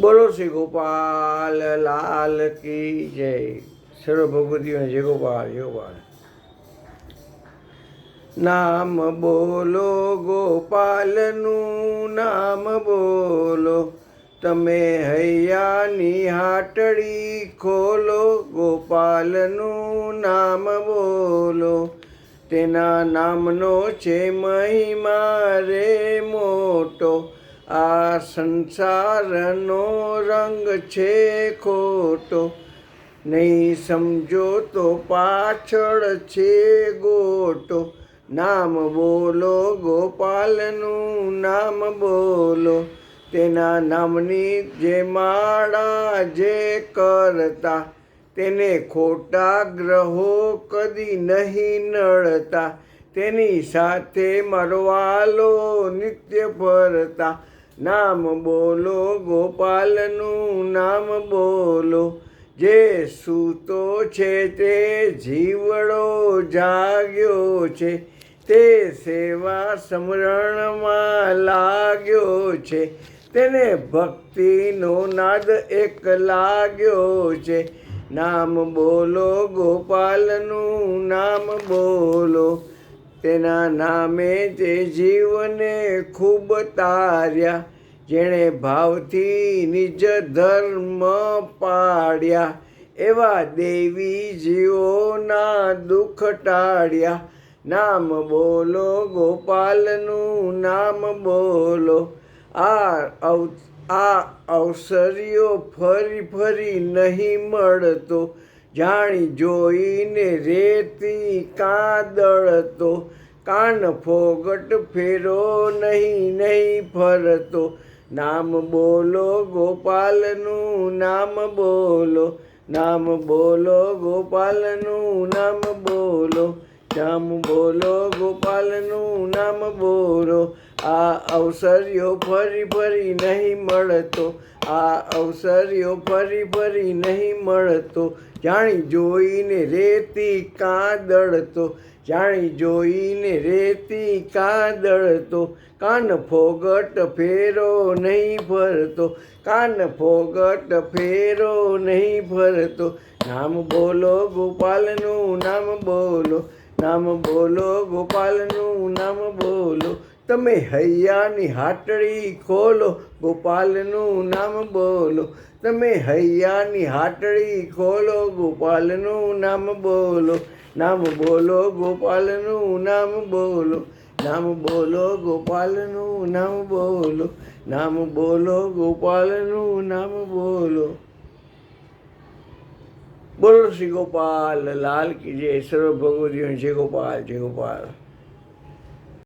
બોલો શ્રી ગોપાલ, લાલ કી જય. સર્વ ભગવતીઓને જય ગોપાલ જય ગોપાલ. નામ બોલો ગોપાલનું નામ બોલો. તમે હૈયાની હાટડી ખોલો, ગોપાલનું નામ બોલો. તેના નામનો છે મહિમા રે મોટો. આ સંસારનો રંગ છે ખોટો, નહીં સમજો તો પાછળ છે ગોટો. નામ બોલો, ગોપાલનું નામ બોલો. તેના નામની જે માળા જે કરતા, તેને ખોટા ગ્રહો કદી નહીં નડતા. તેની સાથે મરવાલો નિત્ય ફરતા નામ બોલો ગોપાલનું નામ બોલો. જે સૂતો છે તે જીવડો જાગ્યો છે. તે સેવા સમરણમાં લાગ્યો છે. તેને ભક્તિનો નાદ એક લાગ્યો છે. નામ બોલો ગોપાલનું નામ બોલો. તેના નામે તે જીવને ખૂબ તાર્યા. જેણે ભાવથી નિજ ધર્મ પાડ્યા, એવા દેવી જીવોના દુઃખ ટાળ્યા. નામ બોલો, ગોપાલનું નામ બોલો. આ આ અવસરીઓ ફરી ફરી નહીં મળતો. જાણી જોઈને રેતી કાદળતો. કાન ફોગટ ફેરો નહીં નહીં ફરતો. નામ બોલો ગોપાલનું, નામ બોલો નામ બોલો ગોપાલનું, નામ બોલો નામ બોલો ગોપાલનું, નામ બોલો આ અવસર્યો ફરી ફરી નહીં મળતો, આ અવસર્યો ફરી ફરી નહીં મળતો. જાણી જોઈને રેતી કાદળતો, જાણી જોઈને રેતી કાદળતો. કાન ફોગટ ફેરો નહીં ફરતો કાન ફોગટ ફેરો નહીં ફરતો નામ બોલો ગોપાલનું નામ બોલો નામ બોલો ગોપાલનું નામ બોલો. તમે હૈયાની હાટડી ખોલો, ગોપાલનું નામ બોલો. તમે હૈયાની હાટડી ખોલો, ગોપાલનું નામ બોલો. નામ બોલો, ગોપાલનું નામ બોલો. નામ બોલો, ગોપાલનું નામ બોલો. નામ બોલો, ગોપાલનું નામ બોલો. બોલો શ્રી ગોપાલ, લાલ કી જય. સર્વ ભગવતી જય ગોપાલ જય ગોપાલ.